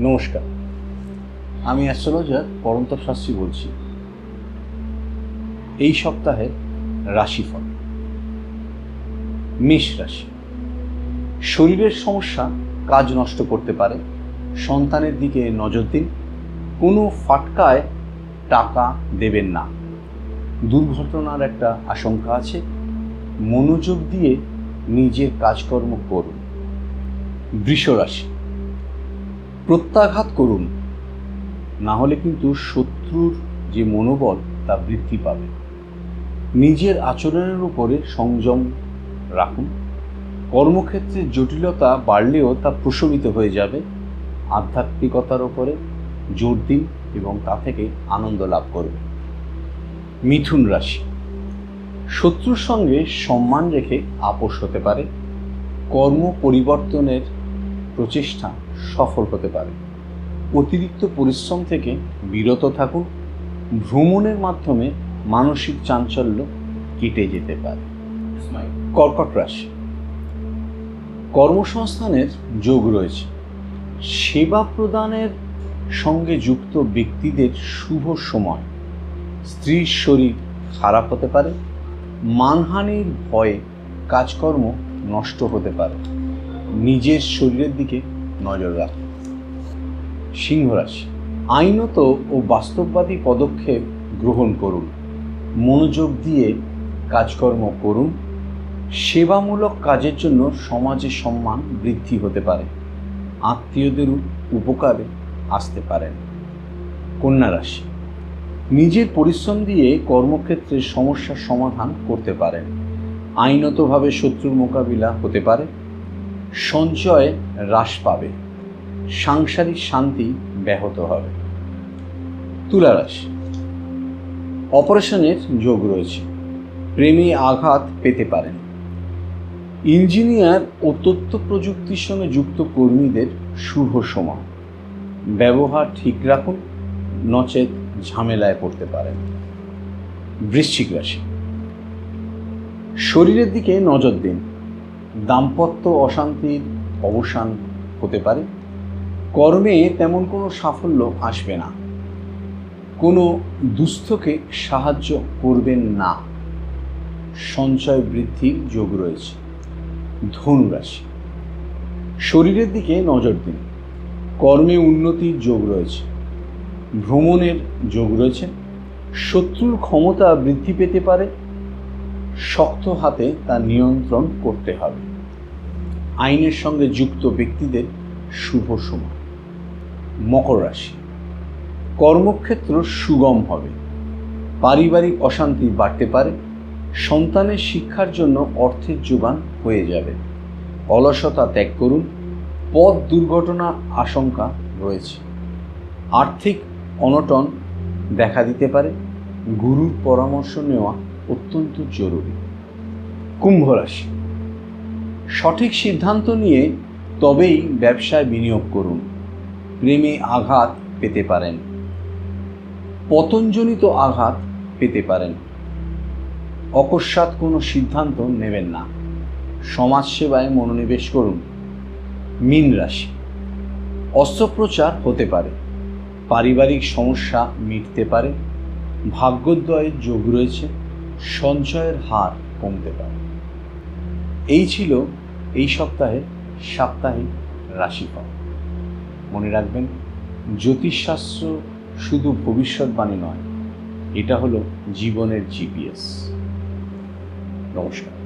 নমস্কার। আমি অ্যাস্ট্রোলজার পরন্তর শাস্ত্রী বলছি। এই সপ্তাহে রাশিফল। মেষ রাশি। শরীরের সমস্যা কাজ নষ্ট করতে পারে। সন্তানের দিকে নজর দিন। কোনো ফাটকায় টাকা দেবেন না। দুর্ঘটনার একটা আশঙ্কা আছে। মনোযোগ দিয়ে নিজের কাজকর্ম করুন। বৃষ রাশি। প্রত্যাঘাত করুন। না হলে কিন্তু শত্রুর যে মনোবল, তা বৃদ্ধি পাবে। নিজের আচরণের উপরে সংযম রাখুন। কর্মক্ষেত্রে জটিলতা বাড়লেও তা প্রশমিত হয়ে যাবে। আধ্যাত্মিকতার উপরে জোর দিন এবং তা থেকে আনন্দ লাভ করবে মিথুন রাশি। শত্রুর সঙ্গে সম্মান রেখে আপোষ হতে পারে। কর্ম পরিবর্তনের প্রচেষ্টা সফল হতে পারে। অতিরিক্ত পরিশ্রম থেকে বিরত থাকুন। ভ্রমণের মাধ্যমে মানসিক চাঞ্চল্য কেটে যেতে পারে। কর্কট রাশি। কর্মসংস্থানের যোগ রয়েছে। সেবা প্রদানের সঙ্গে যুক্ত ব্যক্তিদের শুভ সময়। স্ত্রীর শরীর খারাপ হতে পারে। মানহানির ভয়ে কাজকর্ম নষ্ট হতে পারে। নিজের শরীরের দিকে নজর রাখুন সিংহরাশি, আইনত ও বাস্তববাদী পদক্ষেপ গ্রহণ করুন। মনোযোগ দিয়ে কাজকর্ম করুন। সেবামূলক কাজের জন্য সমাজে সম্মান বৃদ্ধি হতে পারে। আত্মীয়দের উপকারে আসতে পারেন। কন্যা রাশি, নিজের পরিশ্রম দিয়ে কর্মক্ষেত্রে সমস্যার সমাধান করতে পারেন। আইনতভাবে শত্রুর মোকাবিলা হতে পারে। সঞ্চয় হ্রাস পাবে, সাংসারিক শান্তি ব্যাহত হবে। তুলা রাশি অপারেশনের যোগ রয়েছে, প্রেমে আঘাত পেতে পারেন। ইঞ্জিনিয়ার ও তথ্য প্রযুক্তির সঙ্গে যুক্ত কর্মীদের শুভ সময়। ব্যবহার ঠিক রাখুন, নচেত ঝামেলায় পড়তে পারেন। বৃশ্চিক রাশি, শরীরের দিকে নজর দিন। দাম্পত্য অশান্তির অবসান হতে পারে। কর্মে তেমন কোনো সাফল্য আসবে না। কোনো দুস্থকে সাহায্য করবেন না। সঞ্চয় বৃদ্ধির যোগ রয়েছে। ধনুরাশি শরীরের দিকে নজর দিন। কর্মে উন্নতির যোগ রয়েছে। ভ্রমণের যোগ রয়েছে। শত্রুর ক্ষমতা বৃদ্ধি পেতে পারে। শক্ত হাতে তা নিয়ন্ত্রণ করতে হবে। আইনের সঙ্গে যুক্ত ব্যক্তিদের শুভ সময়। মকর রাশি। কর্মক্ষেত্র সুগম হবে। পারিবারিক অশান্তি বাড়তে পারে। সন্তানের শিক্ষার জন্য অর্থের যোগান হয়ে যাবে। অলসতা ত্যাগ করুন। পথ দুর্ঘটনা আশঙ্কা রয়েছে। আর্থিক অনটন দেখা দিতে পারে। গুরুর পরামর্শ নেওয়া অত্যন্ত জরুরি। কুম্ভ রাশি। সঠিক সিদ্ধান্ত নিয়ে তবেই ব্যবসায় বিনিয়োগ করুন। প্রেমে আঘাত পেতে পারেন। পতনজনিত আঘাত পেতে পারেন। অকস্মাৎ কোনো সিদ্ধান্ত নেবেন না। সমাজসেবায় মনোনিবেশ করুন। মীন রাশি। অস্ত্রপ্রচার হতে পারে। পারিবারিক সমস্যা মিটতে পারে। ভাগ্যোদয়ের যোগ রয়েছে। সঞ্চয়ের হার কমতে পারে। এই ছিল এই সপ্তাহে সাপ্তাহিক রাশিফল। মনে রাখবেন, জ্যোতিষশাস্ত্র শুধু ভবিষ্যৎবাণী নয়, এটা হলো জীবনের জিপিএস নমস্কার।